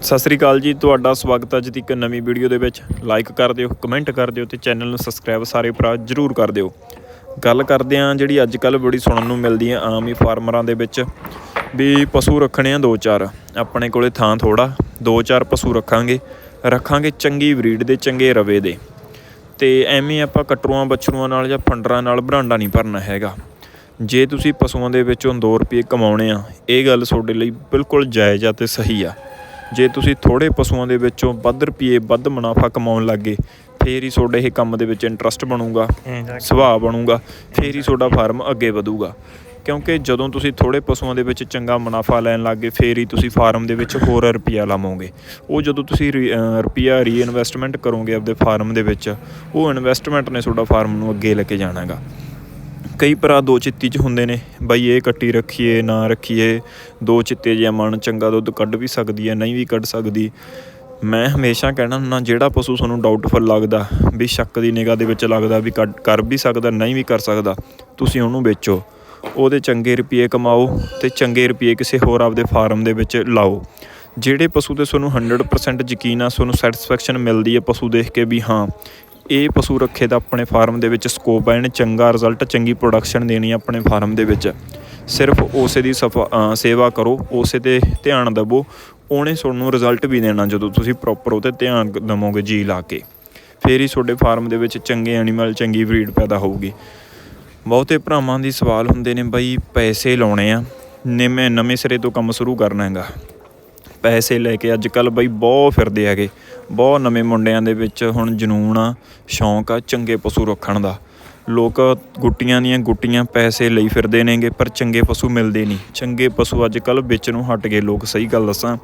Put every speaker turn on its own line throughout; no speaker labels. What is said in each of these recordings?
ਸਤਿ ਸ੍ਰੀ ਅਕਾਲ ਜੀ, ਤੁਹਾਡਾ ਸਵਾਗਤ ਹੈ ਅੱਜ ਇੱਕ ਨਵੀਂ ਵੀਡੀਓ ਦੇ ਵਿੱਚ। ਲਾਈਕ ਕਰ ਦਿਓ ਕਮੈਂਟ ਕਰ ਦਿਓ ਤੇ ਚੈਨਲ ਨੂੰ ਸਬਸਕ੍ਰਾਈਬ ਸਾਰੇ ਭਰਾ ਜਰੂਰ ਕਰ ਦਿਓ। ਗੱਲ ਕਰਦੇ ਹਾਂ ਜਿਹੜੀ ਅੱਜ ਕੱਲ ਬੜੀ ਸੁਣਨ ਨੂੰ ਮਿਲਦੀ ਹੈ ਆਮ ਹੀ ਫਾਰਮਰਾਂ ਦੇ ਵਿੱਚ ਵੀ ਪਸ਼ੂ ਰੱਖਣੇ ਆ ਦੋ ਚਾਰ। ਆਪਣੇ ਕੋਲੇ ਥਾਂ ਥੋੜਾ ਦੋ ਚਾਰ ਪਸ਼ੂ ਰੱਖਾਂਗੇ ਰੱਖਾਂਗੇ ਚੰਗੀ ਬਰੀਡ ਦੇ, ਚੰਗੇ ਰਵੇ ਦੇ। ਤੇ ਐਵੇਂ ਆਪਾਂ ਕਟਰੂਆਂ, ਬੱਛਰੂਆਂ ਨਾਲ ਜਾਂ ਫੰਡਰਾਂ ਨਾਲ ਬਰਾਂਡਾ ਨਹੀਂ ਭਰਨਾ ਹੈਗਾ। ਜੇ ਤੁਸੀਂ ਪਸ਼ੂਆਂ ਦੇ ਵਿੱਚੋਂ 2 ਰੁਪਏ ਕਮਾਉਣੇ ਆ, ਇਹ ਗੱਲ ਤੁਹਾਡੇ ਲਈ ਬਿਲਕੁਲ ਜਾਇਜ਼ ਆ ਤੇ ਸਹੀ ਆ। ਜੇ ਤੁਸੀਂ ਥੋੜੇ ਪਸ਼ੂਆਂ ਦੇ ਵਿੱਚੋਂ ਵੱਧ ਰੁਪਏ ਵੱਧ ਮੁਨਾਫਾ ਕਮਾਉਣ ਲੱਗੇ ਫੇਰ ਹੀ ਤੁਹਾਡੇ ਇਹ ਕੰਮ ਦੇ ਵਿੱਚ ਇੰਟਰਸਟ ਬਣੂਗਾ ਸੁਭਾਅ ਬਣੂਗਾ ਫੇਰ ਹੀ ਤੁਹਾਡਾ ਫਾਰਮ ਅੱਗੇ ਵਧੂਗਾ। ਕਿਉਂਕਿ ਜਦੋਂ ਤੁਸੀਂ ਥੋੜੇ ਪਸ਼ੂਆਂ ਦੇ ਵਿੱਚ ਚੰਗਾ ਮੁਨਾਫਾ ਲੈਣ ਲੱਗੇ ਫੇਰ ਹੀ ਤੁਸੀਂ ਫਾਰਮ ਦੇ ਵਿੱਚ ਹੋਰ ਰੁਪਿਆ ਲਾਵੋਗੇ। ਉਹ ਜਦੋਂ ਤੁਸੀਂ ਰੁਪਿਆ ਰੀਇਨਵੈਸਟਮੈਂਟ ਕਰੋਗੇ ਆਪਦੇ ਫਾਰਮ ਦੇ ਵਿੱਚ ਉਹ ਇਨਵੈਸਟਮੈਂਟ ਨੇ ਤੁਹਾਡਾ ਫਾਰਮ ਨੂੰ ਅੱਗੇ ਲੈ ਕੇ ਜਾਣਾਗਾ। ਕਈ ਭਰਾ ਦੋ ਚਿੱਤੀ ਚ ਹੁੰਦੇ ਨੇ। ਬਈ ਇਹ ਕੱਟੀ ਰੱਖੀਏ, ਨਾ ਰੱਖੀਏ, ਦੋ ਚਿੱਤੇ ਜਿਹਾ ਮਨ ਚੰਗਾ ਦੁੱਧ ਕੱਢ ਵੀ ਸਕਦੀ ਹੈ, ਨਹੀਂ ਵੀ ਕੱਢ ਸਕਦੀ। ਮੈਂ ਹਮੇਸ਼ਾ ਕਹਿਣਾ ਹੁੰਦਾ, ਜਿਹੜਾ ਪਸ਼ੂ ਤੁਹਾਨੂੰ ਡਾਊਟਫੁਲ ਲੱਗਦਾ, ਵੀ ਸ਼ੱਕ ਦੀ ਨਿਗਾਹ ਦੇ ਵਿੱਚ ਲੱਗਦਾ ਵੀ ਕੱਢ- ਕਰ ਵੀ ਸਕਦਾ, ਨਹੀਂ ਵੀ ਕਰ ਸਕਦਾ, ਤੁਸੀਂ ਉਹਨੂੰ ਵੇਚੋ। ਉਹਦੇ ਚੰਗੇ ਰੁਪਏ ਕਮਾਓ ਤੇ ਚੰਗੇ ਰੁਪਏ ਕਿਸੇ ਹੋਰ ਆਪਦੇ ਫਾਰਮ ਦੇ ਵਿੱਚ ਲਾਓ। ਜਿਹੜੇ ਪਸ਼ੂ ਤੇ ਤੁਹਾਨੂੰ 100% ਯਕੀਨ ਆ, ਤੁਹਾਨੂੰ ਸੈਟੀਸਫੈਕਸ਼ਨ ਮਿਲਦੀ ਹੈ ਪਸ਼ੂ ਦੇਖ ਕੇ ਵੀ ਹਾਂ ਇਹ ਪਸ਼ੂ ਰੱਖੇ ਤਾਂ ਆਪਣੇ ਫਾਰਮ ਦੇ ਵਿੱਚ ਸਕੋਪ ਹੈ ਇਹਨੇ ਚੰਗਾ ਰਿਜ਼ਲਟ ਚੰਗੀ ਪ੍ਰੋਡਕਸ਼ਨ ਦੇਣੀ ਆਪਣੇ ਫਾਰਮ ਦੇ ਵਿੱਚ। ਸਿਰਫ ਉਸੇ ਦੀ ਸਫਾ ਸੇਵਾ ਕਰੋ, ਉਸੇ ਤੇ ਧਿਆਨ ਦਿਵੋ, ਉਹਨੇ ਤੁਹਾਨੂੰ ਰਿਜ਼ਲਟ ਵੀ ਦੇਣਾ ਜਦੋਂ ਤੁਸੀਂ ਪ੍ਰੋਪਰ ਉਹ ਤੇ ਧਿਆਨ ਦਵੋਗੇ ਜੀ ਲਾ ਕੇ। ਫੇਰ ਹੀ ਤੁਹਾਡੇ ਫਾਰਮ ਦੇ ਵਿੱਚ ਚੰਗੇ ਐਨੀਮਲ ਚੰਗੀ ਬਰੀਡ ਪੈਦਾ ਹੋਊਗੀ। ਬਹੁਤੇ ਭਰਾਵਾਂ ਦੀ ਸਵਾਲ ਹੁੰਦੇ ਨੇ, ਬਈ ਪੈਸੇ ਲਾਉਣੇ ਆ ਨਵੇਂ ਨਵੇਂ ਸਿਰੇ ਤੋਂ ਕੰਮ ਸ਼ੁਰੂ ਕਰਨਾ ਹੈਗਾ। ਪੈਸੇ ਲੈ ਕੇ ਅੱਜ ਕੱਲ ਬਈ ਬਹੁਤ ਫਿਰਦੇ ਹੈਗੇ। ਬਹੁਤ ਨਵੇਂ ਮੁੰਡਿਆਂ ਦੇ ਵਿੱਚ ਹੁਣ ਜਨੂੰਨ ਆ, ਸ਼ੌਂਕ ਆ ਚੰਗੇ ਪਸ਼ੂ ਰੱਖਣ ਦਾ। ਲੋਕ ਗੁੱਟੀਆਂ ਦੀਆਂ ਗੁੱਟੀਆਂ ਪੈਸੇ ਲਈ ਫਿਰਦੇ ਨੇਗੇ, ਪਰ ਚੰਗੇ ਪਸ਼ੂ ਮਿਲਦੇ ਨਹੀਂ। ਚੰਗੇ ਪਸ਼ੂ ਅੱਜ ਕੱਲ ਵਿੱਚ ਨੂੰ ਹਟ ਗਏ ਲੋਕ, ਸਹੀ ਗੱਲ ਦੱਸਾਂ।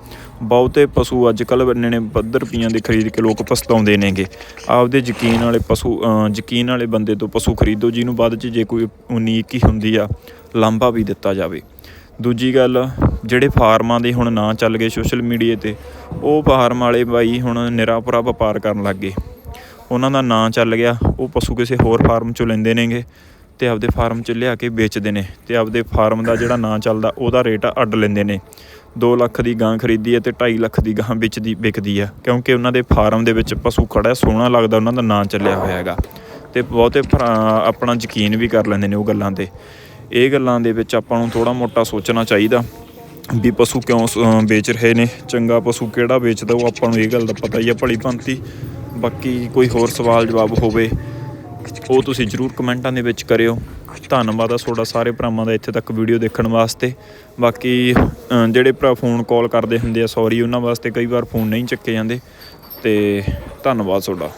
ਬਹੁਤੇ ਪਸ਼ੂ ਅੱਜ ਕੱਲ ਬੰਨੇ ਨੇ ਵੱਧ ਰੁਪਈਆਂ ਦੇ ਖਰੀਦ ਕੇ ਲੋਕ ਪਛਤਾਉਂਦੇ ਨੇਗੇ। ਆਪਦੇ ਯਕੀਨ ਵਾਲੇ ਪਸ਼ੂ ਯਕੀਨ ਵਾਲੇ ਬੰਦੇ ਤੋਂ ਪਸ਼ੂ ਖਰੀਦੋ, ਜਿਹਨੂੰ ਬਾਅਦ ਚ ਜੇ ਕੋਈ ਉਨੀਕ ਹੀ ਹੁੰਦੀ ਆ, ਲਾਂਭਾ ਵੀ ਦਿੱਤਾ ਜਾਵੇ। ਦੂਜੀ ਗੱਲ ਜਿਹੜੇ ਫਾਰਮਾਂ ਦੇ ਹੁਣ ਨਾਂ ਚੱਲ ਗਏ ਸੋਸ਼ਲ ਮੀਡੀਆ ਤੇ, ਉਹ ਫਾਰਮ ਵਾਲੇ ਬਾਈ ਹੁਣ ਨਿਰਾਪੁਰਾ ਵਪਾਰ ਕਰਨ ਲੱਗ ਗਏ। ਉਹਨਾਂ ਦਾ ਨਾਂ ਚੱਲ ਗਿਆ, ਉਹ ਪਸ਼ੂ ਕਿਸੇ ਹੋਰ ਫਾਰਮ ਚੋਂ ਲੈਂਦੇ ਨੇਗੇ ਤੇ ਆਪਦੇ ਫਾਰਮ 'ਚ ਲਿਆ ਕੇ ਵੇਚਦੇ ਨੇ ਤੇ ਆਪਦੇ ਫਾਰਮ ਦਾ ਜਿਹੜਾ ਨਾਂ ਚੱਲਦਾ, ਉਹਦਾ ਰੇਟ ਅੱਡ ਲੈਂਦੇ ਨੇ। 2 ਲੱਖ ਦੀ ਗਾਂ ਖਰੀਦੀ ਹੈ ਤੇ 2.5 ਲੱਖ ਦੀ ਗਾਂ ਵਿਚਦੀ, ਵਿਕਦੀ ਆ ਕਿਉਂਕਿ ਉਹਨਾਂ ਦੇ ਫਾਰਮ ਦੇ ਵਿੱਚ ਪਸ਼ੂ ਖੜਾ ਸੋਹਣਾ ਲੱਗਦਾ ਉਹਨਾਂ ਦਾ ਨਾਂ ਚੱਲਿਆ ਹੋਇਆ ਹੈਗਾ ਤੇ ਬਹੁਤੇ ਭਰਾ ਆਪਣਾ ਯਕੀਨ ਵੀ ਕਰ ਲੈਂਦੇ ਨੇ ਉਹ ਗੱਲਾਂ ਤੇ। ਇਹ ਗੱਲਾਂ ਦੇ ਵਿੱਚ ਆਪਾਂ ਨੂੰ ਥੋੜਾ ਮੋਟਾ ਸੋਚਣਾ ਚਾਹੀਦਾ। ਵੀ ਪਸ਼ੂ ਕਿਉਂ ਸ- ਵੇਚ ਰਹੇ ਨੇ, ਚੰਗਾ ਪਸ਼ੂ ਕਿਹੜਾ ਵੇਚਦਾ ਉਹ ਆਪਾਂ ਨੂੰ ਇਹ ਗੱਲ ਦਾ ਪਤਾ ਹੀ ਆ ਭਲੀ ਭੰਤੀ। ਬਾਕੀ ਕੋਈ ਹੋਰ ਸਵਾਲ ਜਵਾਬ ਹੋਵੇ, ਉਹ ਤੁਸੀਂ ਜਰੂਰ ਕਮੈਂਟਾਂ ਦੇ ਵਿੱਚ ਕਰਿਓ। ਧੰਨਵਾਦ ਆ ਤੁਹਾਡਾ ਸਾਰੇ ਭਰਾਵਾਂ ਦਾ ਇੱਥੇ ਤੱਕ ਵੀਡੀਓ ਦੇਖਣ ਵਾਸਤੇ। ਬਾਕੀ ਜਿਹੜੇ ਭਰਾ ਫੋਨ ਕਾਲ ਕਰਦੇ ਹੁੰਦੇ ਆ ਸੌਰੀ ਉਹਨਾਂ ਵਾਸਤੇ ਕਈ ਵਾਰ ਫੋਨ ਨਹੀਂ ਚੱਕੇ ਜਾਂਦੇ। ਤੇ ਧੰਨਵਾਦ ਤੁਹਾਡਾ।